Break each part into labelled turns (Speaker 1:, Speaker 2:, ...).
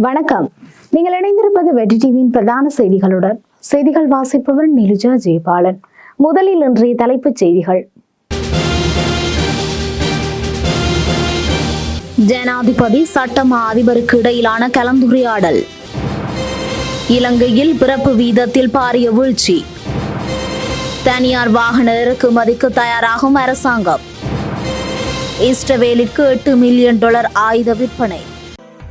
Speaker 1: வணக்கம். நீங்கள் இணைந்திருப்பது வெற்றி டிவியின் பிரதான செய்திகளுடன் செய்திகள் வாசிப்பவர் நிலுஜா ஜெயபாலன். முதலில் இன்றைய தலைப்புச் செய்திகள். ஜனாதிபதி சட்டமா அதிபருக்கு இடையிலான கலந்துரையாடல். இலங்கையில் பிறப்பு வீதத்தில் பாரிய வீழ்ச்சி. தனியார் வாகன இறக்குமதிக்கு தயாராகும் அரசாங்கம். இஸ்ரவேலுக்கு எட்டு மில்லியன் டாலர் ஆயுத விற்பனை.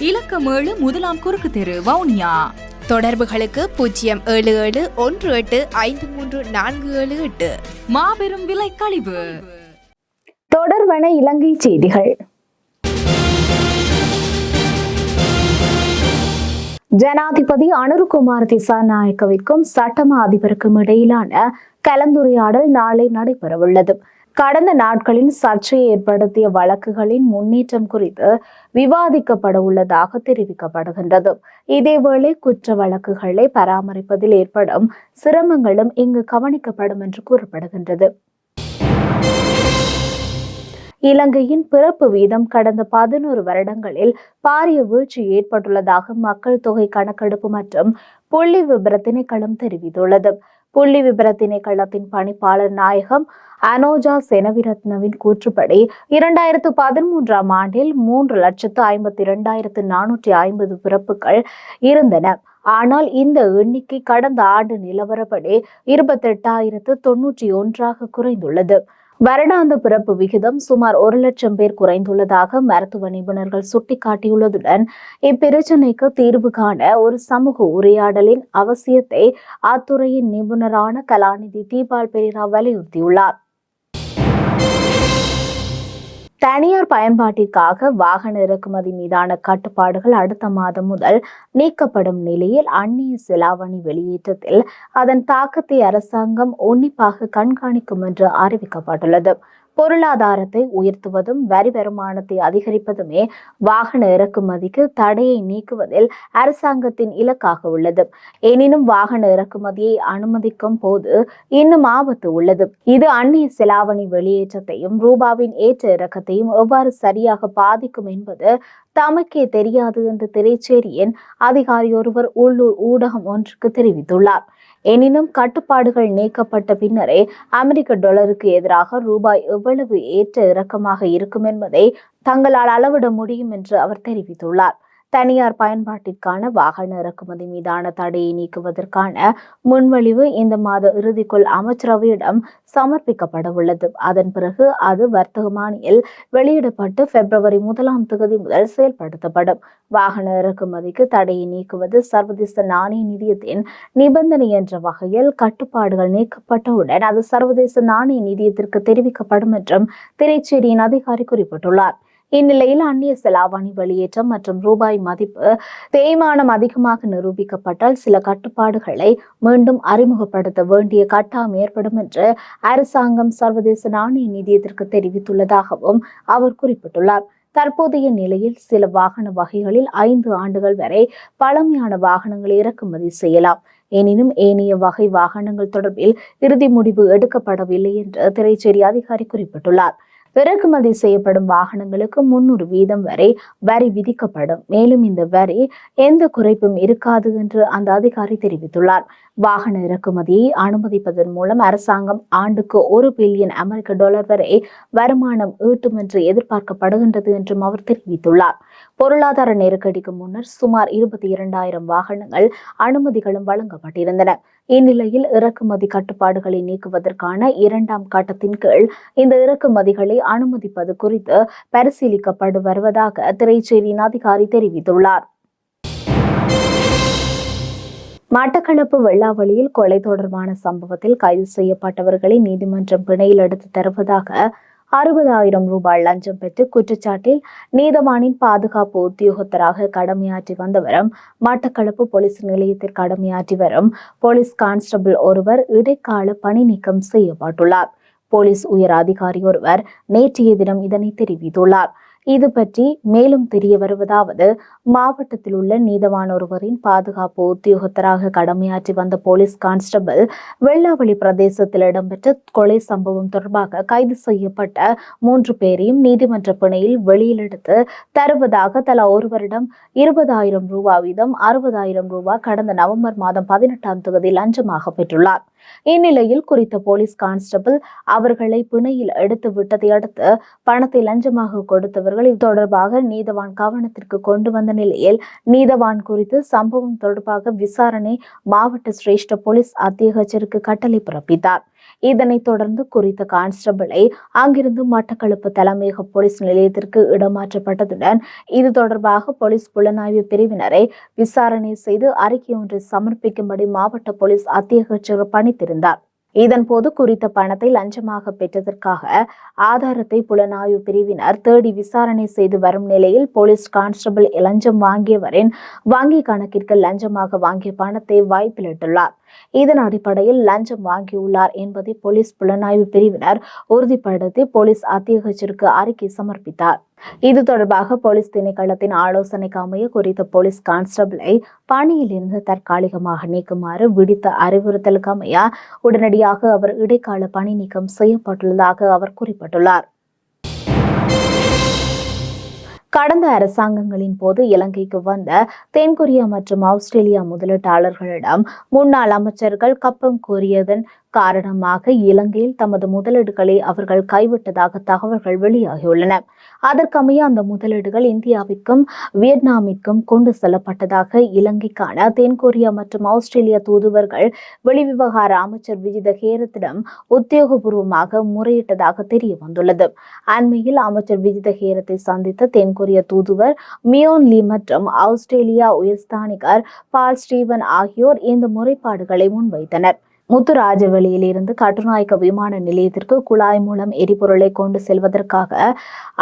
Speaker 2: இலக்கம் ஏழு முதலாம் குறுக்கு தெரு வவுனியா.
Speaker 3: தொடர்புகளுக்கு பூஜ்ஜியம் ஏழு ஏழு ஒன்று எட்டு ஐந்து மூன்று நான்கு ஏழு எட்டு.
Speaker 2: மாபெரும் விலை கழிவு.
Speaker 1: தொடர்வன இலங்கை செய்திகள். ஜனாதிபதி அனுருகுமார் திசாநாயக்கவிற்கும் சட்டமா அதிபருக்கும் இடையிலான கலந்துரையாடல் நாளை நடைபெறவுள்ளது. கடந்த நாட்களின் சர்ச்சையை ஏற்படுத்திய வழக்குகளின் முன்னேற்றம் குறித்து விவாதிக்கப்பட உள்ளதாக தெரிவிக்கப்படுகின்றது. இதேவேளை குற்ற வழக்குகளை பராமரிப்பதில் ஏற்படும் சிரமங்களும் இங்கு கவனிக்கப்படும் என்று கூறப்படுகின்றது. இலங்கையின் பிறப்பு வீதம் கடந்த பதினோரு வருடங்களில் பாரிய வீழ்ச்சி ஏற்பட்டுள்ளதாக மக்கள் தொகை கணக்கெடுப்பு மற்றும் புள்ளி விபர திணைக்களம் தெரிவித்துள்ளது. புள்ளி விபர திணைக்களத்தின் பணிப்பாளர் நாயகம் அனோஜா செனவிரத்னவின் கூற்றுப்படி இரண்டாயிரத்து பதிமூன்றாம் ஆண்டில் மூன்று லட்சத்து ஐம்பத்தி இரண்டாயிரத்து நானூற்றி ஐம்பது பிறப்புகள் இருந்தன. ஆனால் இந்த எண்ணிக்கை கடந்த ஆண்டு நிலவரப்படி இருபத்தெட்டாயிரத்து தொன்னூற்றி ஒன்றாக குறைந்துள்ளது. வருடாந்த பிறப்பு விகிதம் சுமார் ஒரு லட்சம் பேர் குறைந்துள்ளதாக மருத்துவ நிபுணர்கள் சுட்டிக்காட்டியுள்ளதுடன் இப்பிரச்சினைக்கு தீர்வு காண ஒரு சமூக உரையாடலின் அவசியத்தை அத்துறையின் நிபுணரான கலாநிதி தீபால் பெரிரா வலியுறுத்தியுள்ளார். தனியார் பயன்பாட்டிற்காக வாகன இறக்குமதி மீதான கட்டுப்பாடுகள் அடுத்த மாதம் முதல் நீக்கப்படும் நிலையில் அந்நிய செலாவணி வெளியேற்றத்தில் அதன் தாக்கத்தை அரசாங்கம் உன்னிப்பாக கண்காணிக்கும் என்று அறிவிக்கப்பட்டுள்ளது. பொருளாதாரத்தை உயர்த்துவதும் வரி வருமானத்தை அதிகரிப்பதுமே வாகன இறக்குமதிக்கு தடையை நீக்குவதில் அரசாங்கத்தின் இலக்காக உள்ளது. எனினும் வாகன இறக்குமதியை அனுமதிக்கும் போது இன்னும் ஆபத்து உள்ளது. இது அந்நிய செலாவணி வெளியேற்றத்தையும் ரூபாவின் ஏற்ற இறக்கத்தையும் எவ்வாறு சரியாக பாதிக்கும் என்பது தமக்கே தெரியாது என்று திரைச்சேரியின் அதிகாரி ஒருவர் உள்ளூர் ஊடகம் ஒன்றுக்கு தெரிவித்துள்ளார். எனினும் கட்டுப்பாடுகள் நீக்கப்பட்ட பின்னரே அமெரிக்க டாலருக்கு எதிராக ரூபாய் எவ்வளவு ஏற்ற இறக்கமாக இருக்கும் என்பதை தங்களால் அளவிட முடியும் என்று அவர் தெரிவித்துள்ளார். தனியார் பயன்பாட்டிற்கான வாகன இறக்குமதி மீதான தடையை நீக்குவதற்கான முன்வழிவு இந்த மாத இறுதிக்குள் அமைச்சரவையிடம் சமர்ப்பிக்கப்பட உள்ளது அதன் பிறகு அது வர்த்தக மானியில் வெளியிடப்பட்டு பிப்ரவரி முதலாம் தேதி முதல் செயல்படுத்தப்படும். வாகன இறக்குமதிக்கு தடையை நீக்குவது சர்வதேச நாணய நிதியத்தின் நிபந்தனை என்ற வகையில் கட்டுப்பாடுகள் நீக்கப்பட்டவுடன் அது சர்வதேச நாணய நிதியத்திற்கு தெரிவிக்கப்படும் என்றும் திரைச்சேரியின் அதிகாரி குறிப்பிட்டுள்ளார். இந்நிலையில் அந்நிய செலாவணி வெளியேற்றம் மற்றும் ரூபாய் மதிப்பு தேய்மானம் அதிகமாக நிரூபிக்கப்பட்டால் சில கட்டுப்பாடுகளை மீண்டும் அறிமுகப்படுத்த வேண்டிய கட்டாயம் ஏற்படும் என்று அரசாங்கம் சர்வதேச நாணய நிதியத்திற்கு தெரிவித்துள்ளதாகவும் அவர் குறிப்பிட்டுள்ளார். தற்போதைய நிலையில் சில வாகன வகைகளில் ஐந்து ஆண்டுகள் வரை பழமையான வாகனங்களை இறக்குமதி செய்யலாம். எனினும் ஏனைய வகை வாகனங்கள் தொடர்பில் இறுதி முடிவு எடுக்கப்படவில்லை என்று திரைச்சேரி அதிகாரி குறிப்பிட்டுள்ளார். இறக்குமதி செய்யப்படும் வாகனங்களுக்கு முன்னூறு வீதம் வரை வரி விதிக்கப்படும். மேலும் இந்த வரி எந்த குறைப்பும் இருக்காது என்று அந்த அதிகாரி தெரிவித்துள்ளார். வாகன இறக்குமதியை அனுமதிப்பதன் மூலம் அரசாங்கம் ஆண்டுக்கு ஒரு பில்லியன் அமெரிக்க டாலர் வரை வருமானம் ஈட்டும் என்று எதிர்பார்க்கப்படுகின்றது என்றும் அவர் தெரிவித்துள்ளார். பொருளாதார நெருக்கடிக்கு முன்னர் சுமார் இருபத்தி இரண்டாயிரம் வாகனங்கள் அனுமதிகளும் வழங்கப்பட்டிருந்தன. இந்நிலையில் இறக்குமதி கட்டுப்பாடுகளை நீக்குவதற்கான இரண்டாம் கட்டத்தின் கீழ் இந்த இறக்குமதிகளை அனுமதிப்பது குறித்து பரிசீலிக்கப்பட்டு வருவதாக திரைச்சேரியின் அதிகாரி தெரிவித்துள்ளார். மட்டக்களப்பு வெள்ளாவளியில் கொலை தொடர்பான சம்பவத்தில் கைது செய்யப்பட்டவர்களை நீதிமன்றம் பிணையில் எடுத்து தருவதாக அறுபதாயிரம் ரூபாய் லஞ்சம் பெற்று குற்றச்சாட்டில் நீதவானின் பாதுகாப்பு உத்தியோகத்தராக கடமையாற்றி வந்தவரும் மட்டக்களப்பு போலீஸ் நிலையத்தில் கடமையாற்றி வரும் போலீஸ் கான்ஸ்டபிள் ஒருவர் இடைக்கால பணி நீக்கம் செய்யப்பட்டுள்ளார். போலீஸ் உயர் அதிகாரி ஒருவர் நேற்றைய தினம் இதனை தெரிவித்துள்ளார். இது பற்றி மேலும் தெரிய வருவதாவது மாவட்டத்தில் உள்ள நீதவான் ஒருவரின் பாதுகாப்பு உத்தியோகத்தராக கடமையாற்றி வந்த போலீஸ் கான்ஸ்டபிள் வெள்ளாவளி பிரதேசத்தில் இடம்பெற்ற கொலை சம்பவம் தொடர்பாக கைது செய்யப்பட்ட மூன்று பேரையும் நீதிமன்ற பிணையில் வெளியில் எடுத்து தருவதாக தலா ஒருவரிடம் இருபதாயிரம் ரூபாய் வீதம் அறுபதாயிரம் ரூபாய் கடந்த நவம்பர் மாதம் பதினெட்டாம் தேதி லஞ்சமாக பெற்றுள்ளார். இந்நிலையில் குறித்த போலீஸ் கான்ஸ்டபிள் அவர்களை பிணையில் எடுத்து விட்டதை அடுத்து பணத்தை லஞ்சமாக கொடுத்தவர்கள் இது தொடர்பாக நீதவான் கவனத்திற்கு கொண்டு வந்த நிலையில் நீதவான் குறித்து சம்பவம் தொடர்பாக விசாரணை மாவட்ட சிரேஷ்ட போலீஸ் அத்தியட்சருக்கு கட்டளை பிறப்பித்தார். இதனைத் தொடர்ந்து குறித்த கான்ஸ்டபிளை அங்கிருந்து மட்டக்களப்பு தலைமையக போலீஸ் நிலையத்திற்கு இடமாற்றப்பட்டதுடன் இது தொடர்பாக போலீஸ் புலனாய்வு பிரிவினரை விசாரணை செய்து அறிக்கை ஒன்றை சமர்ப்பிக்கும்படி மாவட்ட போலீஸ் அத்தியட்சர் பணித்திருந்தார். இதன்போது குறித்த பணத்தை லஞ்சமாக பெற்றதற்காக ஆதாரத்தை புலனாய்வு பிரிவினர் தேடி விசாரணை செய்து வரும் நிலையில் போலீஸ் கான்ஸ்டபிள் லஞ்சம் வாங்கியவரின் வங்கி கணக்கிற்கு லஞ்சமாக வாங்கிய பணத்தை வாய்ப்பிலிட்டுள்ளார். இதன் அடிப்படையில் லஞ்சம் வாங்கியுள்ளார் என்பதை போலீஸ் புலனாய்வு பிரிவினர் உறுதிப்படுத்தி போலீஸ் அத்தியட்சருக்கு அறிக்கை சமர்ப்பித்தார். இது தொடர்பாக போலீஸ் திணைக்களத்தின் ஆலோசனைக்கு அமைய குறித்த போலீஸ் கான்ஸ்டபிளை பணியில் இருந்து தற்காலிகமாக நீக்குமாறு விடுத்த அறிவுறுத்தலுக்கு அமைய உடனடியாக அவர் இடைக்கால பணி நீக்கம் செய்யப்பட்டுள்ளதாக அவர் குறிப்பிட்டுள்ளார். கடந்த அரசாங்கங்களின் போது இலங்கைக்கு வந்த தென்கொரியா மற்றும் ஆஸ்திரேலியா முதலீட்டாளர்களிடம் முன்னாள் அமைச்சர்கள் கப்பம் கோரியதன் காரணமாக இலங்கையில் தமது முதலீடுகளை அவர்கள் கைவிட்டதாக தகவல்கள் வெளியாகியுள்ளன. அதற்கமைய அந்த முதலீடுகள் இந்தியாவிற்கும் வியட்நாமிற்கும் கொண்டு செல்லப்பட்டதாக இலங்கைக்கான தென்கொரியா மற்றும் ஆஸ்திரேலிய தூதுவர்கள் வெளிவிவகார அமைச்சர் விஜித ஹேரத்திடம் உத்தியோகபூர்வமாக முறையிட்டதாக தெரிய வந்துள்ளது அண்மையில் அமைச்சர் விஜித ஹேரத்தை சந்தித்த தென்கொரிய தூதுவர் மியோன் லீ மற்றும் ஆஸ்திரேலியா உயர்ஸ்தானிகர் பால் ஸ்டீவன் ஆகியோர் இந்த முறைப்பாடுகளை முன்வைத்தனர். முத்துராஜவெளியிலிருந்து கட்டுநாயக்க விமான நிலையத்திற்கு குழாய் மூலம் எரிபொருளை கொண்டு செல்வதற்காக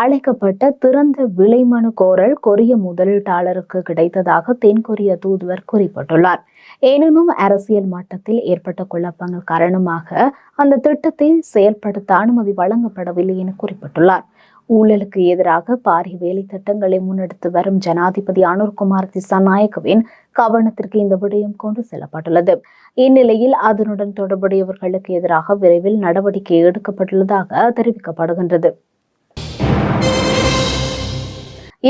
Speaker 1: அழைக்கப்பட்ட திறந்த விலைமனு கோரல் கொரிய முதலீட்டாளருக்கு கிடைத்ததாக தென்கொரிய தூதுவர் குறிப்பிட்டுள்ளார். எனினும் அரசியல் மட்டத்தில் ஏற்பட்ட குழப்பங்கள் காரணமாக அந்த திட்டத்தை செயல்படுத்த அனுமதி வழங்கப்படவில்லை என குறிப்பிட்டுள்ளார். ஊழலுக்கு எதிராக பாரிய வேலை திட்டங்களை முன்னெடுத்து வரும் ஜனாதிபதி அனுர்குமார் திசாநாயக்கவின் கவனத்திற்கு இந்த விடயம் கொண்டு செல்லப்பட்டுள்ளது. இந்நிலையில் அதனுடன் தொடர்புடையவர்களுக்கு எதிராக விரைவில் நடவடிக்கை எடுக்கப்பட்டுள்ளதாக தெரிவிக்கப்படுகின்றது.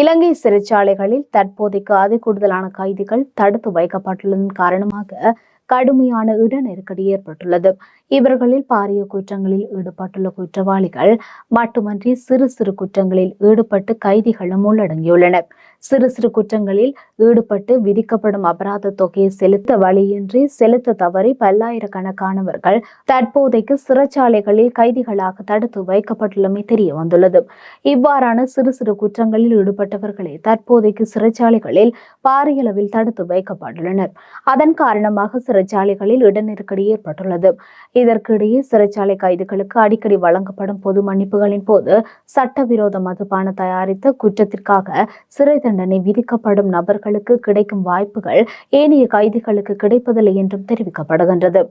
Speaker 1: இலங்கை சிறைச்சாலைகளில் தற்போதைக்கு அதி கூடுதலான கைதிகள் தடுத்து வைக்கப்பட்டுள்ளதன் காரணமாக கடுமையான இட நெருக்கடி ஏற்பட்டுள்ளது. இவர்களில் பாரிய குற்றங்களில் ஈடுபட்டுள்ள குற்றவாளிகள் மட்டுமன்றி சிறு சிறு குற்றங்களில் ஈடுபட்டு கைதிகளும் உள்ளடங்கியுள்ளனர். சிறு சிறு குற்றங்களில் ஈடுபட்டு விதிக்கப்படும் அபராத தொகையை செலுத்த வழியின்றி செலுத்த தவறி பல்லாயிரக்கணக்கானவர்கள் தற்போதைக்கு சிறைச்சாலைகளில் கைதிகளாக தடுத்து வைக்கப்பட்டுள்ளமை தெரிய வந்துள்ளது இவ்வாறான சிறு சிறு குற்றங்களில் ஈடுபட்டவர்களை தற்போதைக்கு சிறைச்சாலைகளில் பாரியளவில் தடுத்து வைக்கப்பட்டுள்ளனர். அதன் காரணமாக சிறைச்சாலைகளில் இட நெருக்கடி ஏற்பட்டுள்ளது. இதற்கிடையே சிறைச்சாலை கைதிகளுக்கு அடிக்கடி வழங்கப்படும் பொது மன்னிப்புகளின் போது சட்டவிரோத மதுபான தயாரித்த குற்றத்திற்காக சிறை தண்டனை விதிக்கப்படும் நபர்களுக்கு கிடைக்கும் வாய்ப்புகள் ஏனைய கைதிகளுக்கு கிடைப்பதில்லை என்றும் தெரிவிக்கப்படுகின்றது.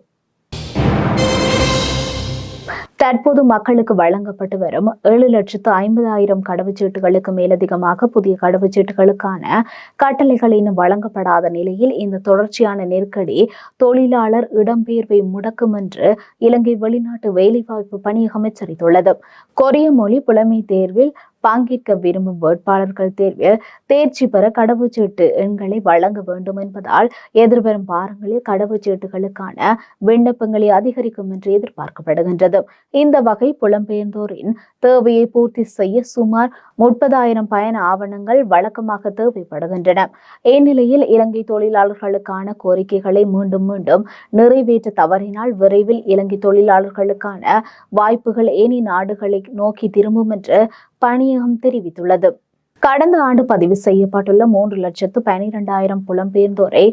Speaker 1: தற்போது மக்களுக்கு வழங்கப்பட்டு வரும் ஏழு லட்சத்து ஐம்பதாயிரம் கடவுச்சீட்டுகளுக்கு மேலதிகமாக புதிய கடவுச்சீட்டுகளுக்கான கட்டளைகள் இன்னும் வழங்கப்படாத நிலையில் இந்த தொடர்ச்சியான நெருக்கடி தொழிலாளர் இடம்பெயர்வை முடக்கும் என்று இலங்கை வெளிநாட்டு வேலைவாய்ப்பு பணியகம் எச்சரித்துள்ளது. கொரிய மொழி புலமை தேர்வில் பங்கேற்க விரும்பும் வேட்பாளர்கள் தேர்வில் தேர்ச்சி பெற கடவுச்சீட்டு எண்களை வழங்க வேண்டும் என்பதால் எதிர்வரும் வாரங்களில் கடவுச்சீட்டுகளுக்கான விண்ணப்பங்களை அதிகரிக்கும் என்று எதிர்பார்க்கப்படுகின்றது. இந்த வகை புலம்பெயர்ந்தோரின் தேவையை பூர்த்தி செய்ய சுமார் முப்பதாயிரம் பயண ஆவணங்கள் வழக்கமாக தேவைப்படுகின்றன. இந்நிலையில் இலங்கை தொழிலாளர்களுக்கான கோரிக்கைகளை மீண்டும் மீண்டும் நிறைவேற்ற தவறினால் விரைவில் இலங்கை தொழிலாளர்களுக்கான வாய்ப்புகள் ஏனி நாடுகளை நோக்கி திரும்பும் என்று பணியகம் தெரிவித்துள்ளது. கடந்த ஆண்டு பதிவு செய்யப்பட்டுள்ள மூன்று லட்சத்து பனிரெண்டாயிரம் புலம்பெயர்ந்தோரை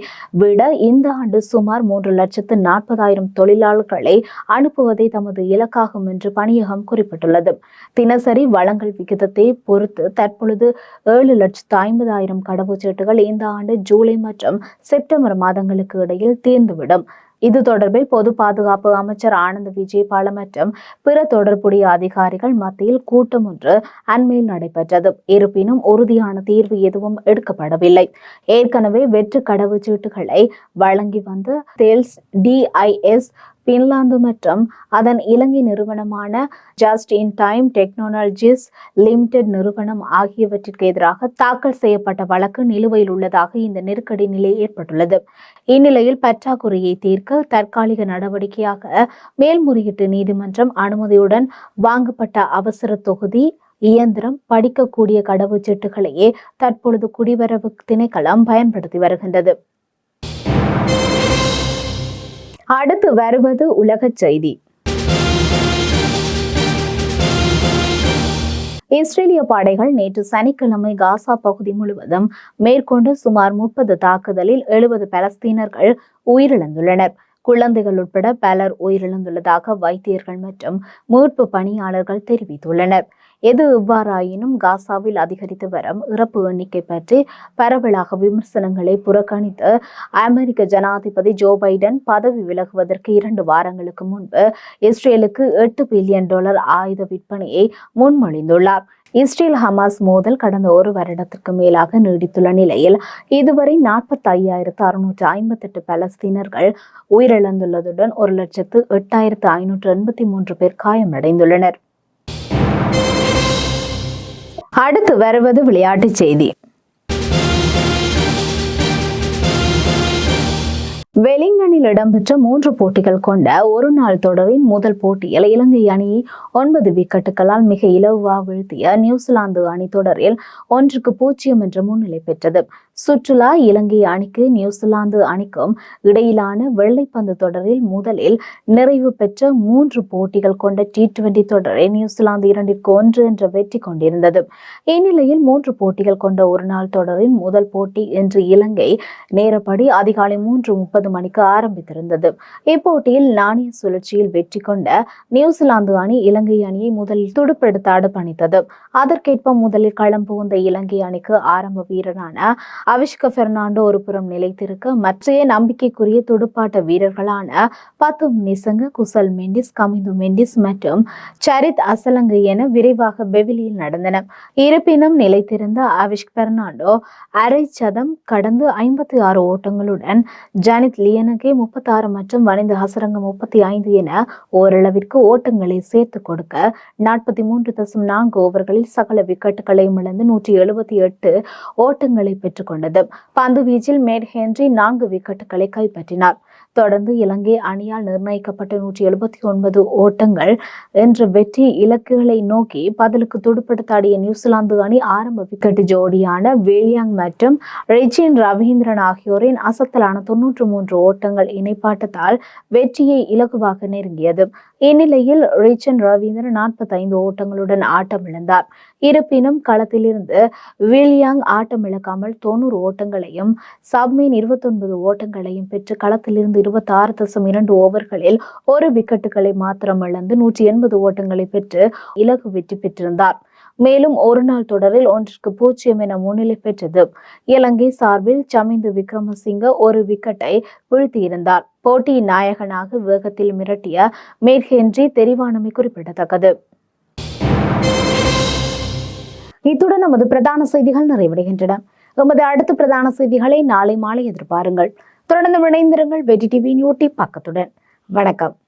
Speaker 1: விட இந்த ஆண்டு சுமார் மூன்று லட்சத்து நாற்பதாயிரம் தொழிலாளர்களை அனுப்புவதே தமது இலக்காகும் என்று பணியகம் குறிப்பிட்டுள்ளது. தினசரி வழங்கல் விகிதத்தை பொறுத்து தற்பொழுது ஏழு லட்சத்து ஐம்பதாயிரம் கடவுச்சீட்டுகள் இந்த ஆண்டு ஜூலை மற்றும் செப்டம்பர் மாதங்களுக்கு இடையில் தீர்ந்துவிடும். இது தொடர்பில் பொது பாதுகாப்பு அமைச்சர் ஆனந்த் விஜயபால மற்றும் பிற தொடர்புடைய அதிகாரிகள் மத்தியில் கூட்டம் ஒன்று அண்மையில் நடைபெற்றது. இருப்பினும் உறுதியான தீர்வு எதுவும் எடுக்கப்படவில்லை. ஏற்கனவே வெற்று கடவுச்சீட்டுகளை வழங்கி வந்த தேல்ஸ் டிஐஎஸ் பின்லாந்து மற்றும் அதன் இலங்கை நிறுவனமான just in time technologies limited நிறுவனம் ஆகியவற்றிற்கு எதிராக தாக்கல் செய்யப்பட்ட வழக்கு நிலுவையில் உள்ளதாக இந்த நெருக்கடி நிலை ஏற்பட்டுள்ளது. இந்நிலையில் பற்றாக்குறையை தீர்க்க தற்காலிக நடவடிக்கையாக மேல்முறையீட்டு நீதிமன்றம் அனுமதியுடன் வாங்கப்பட்ட அவசர தொகுதி இயந்திரம் படிக்கக்கூடிய கடவுச்சீட்டுகளையே தற்பொழுது குடிவரவு திணைக்களம் பயன்படுத்தி வருகின்றது. அடுத்து வருவது உலகச் செய்தி. இஸ்ரேலிய படைகள் நேற்று சனிக்கிழமை காசா பகுதி முழுவதும் மேற்கொண்டு சுமார் முப்பது தாக்குதலில் எழுபது பலஸ்தீனர்கள் உயிரிழந்துள்ளனர். குழந்தைகள் உட்பட பலர் உயிரிழந்துள்ளதாக வைத்தியர்கள் மற்றும் மீட்பு பணியாளர்கள் தெரிவித்துள்ளனர். எது இவ்வாறாயினும் காசாவில் அதிகரித்து வரும் இறப்பு எண்ணிக்கை பற்றி பரவலாக விமர்சனங்களை புறக்கணித்து அமெரிக்க ஜனாதிபதி ஜோ பைடன் பதவி விலகுவதற்கு இரண்டு வாரங்களுக்கு முன்பு இஸ்ரேலுக்கு எட்டு பில்லியன் டாலர் ஆயுத விற்பனையை முன்மொழிந்துள்ளார். இஸ்ரேல் ஹமாஸ் மோதல் கடந்த ஒரு வருடத்திற்கு மேலாக நீடித்துள்ள நிலையில் இதுவரை நாற்பத்தி ஐயாயிரத்து அறுநூற்று ஐம்பத்தெட்டு பலஸ்தீனர்கள் உயிரிழந்துள்ளதுடன் ஒரு லட்சத்து எட்டாயிரத்து ஐநூற்று எண்பத்தி மூன்று பேர் காயமடைந்துள்ளனர். அடுத்து வருவது விளையாட்டு செய்தி. வெலிங்கனில் இடம்பெற்ற மூன்று போட்டிகள் கொண்ட ஒரு நாள் தொடரின் முதல் போட்டியில் இலங்கை அணியை ஒன்பது விக்கெட்டுகளால் மிக இலகுவாக வீழ்த்திய நியூசிலாந்து அணி தொடரில் ஒன்றுக்கு பூஜ்ஜியம் என்ற முன்னிலை பெற்றது. சுற்றுலா இலங்கை அணிக்கு நியூசிலாந்து அணிக்கும் இடையிலான வெள்ளைப்பந்து தொடரில் முதலில் நிறைவு பெற்ற மூன்று போட்டிகள் கொண்ட டி டுவெண்டி தொடரை நியூசிலாந்து இரண்டிற்கு ஒன்று என்ற வெற்றி கொண்டிருந்தது. இந்நிலையில் மூன்று போட்டிகள் கொண்ட ஒரு நாள் தொடரின் முதல் போட்டி இன்று இலங்கை நேரப்படி அதிகாலை மூன்று முப்பது மணிக்கு ஆரம்பித்திருந்தது. இப்போட்டியில் நாணய சுழற்சியில் வெற்றி கொண்ட நியூசிலாந்து அணி இலங்கை அணியை முதலில் துடுப்பெடுத்து அடுப்பணித்தது. அதற்கேற்ப முதலில் களம் புகுந்த இலங்கை அணிக்கு ஆரம்ப வீரரான அவிஷ்க பெர்னாண்டோ ஒரு புறம் நிலைத்திருக்க மற்றைய நம்பிக்கைக்குரிய துடுப்பாட்ட வீரர்களான பத்தும் நிசங்க குசல் மெண்டிஸ் கமிந்து மெண்டிஸ் மற்றும் சரித் அசலங்கு என விரைவாக பெவிலியில் நடந்தன. இருப்பினும் நிலைத்திருந்த அவிஷ்க் பெர்னாண்டோ அரை சதம் கடந்து ஐம்பத்தி ஆறு ஓட்டங்களுடன் ஜானித் லியனகே முப்பத்தாறு மற்றும் வனிந்து ஹசரங்க முப்பத்தி ஐந்து என ஓரளவிற்கு ஓட்டங்களை சேர்த்து கொடுக்க நாற்பத்தி மூன்று தசம் நான்கு ஓவர்களில் சகல விக்கெட்டுகளையும் இழந்து நூற்றி எழுபத்தி எட்டு ஓட்டங்களை பெற்றுக்கொண்டது பந்து வீச்சில் மேட் ஹென்றி நான்கு விக்கெட்டுகளை கைப்பற்றினார். தொடர்ந்து இலங்கை அணியால் நிர்ணயிக்கப்பட்ட நூற்றி எழுபத்தி ஒன்பது ஓட்டங்கள் என்ற வெற்றி இலக்குகளை நோக்கி பதிலுக்கு துடுப்படுத்தாடிய நியூசிலாந்து அணி ஆரம்ப விக்கெட் ஜோடியான வேலியாங் மற்றும் ரிச்சின் ரவீந்திரன் ஆகியோரின் அசத்தலான தொன்னூற்று மூன்று ஓட்டங்கள் இணைப்பாட்டத்தால் வெற்றியை இலகுவாக நெருங்கியது. இந்நிலையில் ரிச்சன் ரவீந்திரன் நாற்பத்தைந்து ஓட்டங்களுடன் ஆட்டமிழந்தார் இருப்பினும் களத்திலிருந்து வில்லியாங் ஆட்டமிழக்காமல் தொண்ணூறு ஓட்டங்களையும் சப்மீன் இருபத்தொன்பது ஓட்டங்களையும் பெற்று களத்திலிருந்து இருபத்தி ஆறு தசம் இரண்டு ஓவர்களில் ஒரு விக்கெட்டுகளை மாத்திரம் இழந்து நூற்றி எண்பது ஓட்டங்களை பெற்று இலகு வெற்றி பெற்றிருந்தார். மேலும் ஒரு நாள் தொடரில் ஒன்றிற்கு பூஜ்ஜியம் என முன்னிலை பெற்றது. இலங்கை சார்பில் சமிந்து விக்ரமசிங்க ஒரு விக்கெட்டை வீழ்த்தியிருந்தார். போட்டியின் நாயகனாக வேகத்தில் மிரட்டிய மேற்கென்றி தெரிவானமை குறிப்பிடத்தக்கது. இத்துடன் நமது பிரதான செய்திகள் நிறைவடைகின்றன. எமது அடுத்த பிரதான செய்திகளை நாளை மாலை எதிர்பாருங்கள். தொடர்ந்து இணைந்திருங்கள். வெற்றி டிவியின் யூடியூப் பக்கத்துடன். வணக்கம்.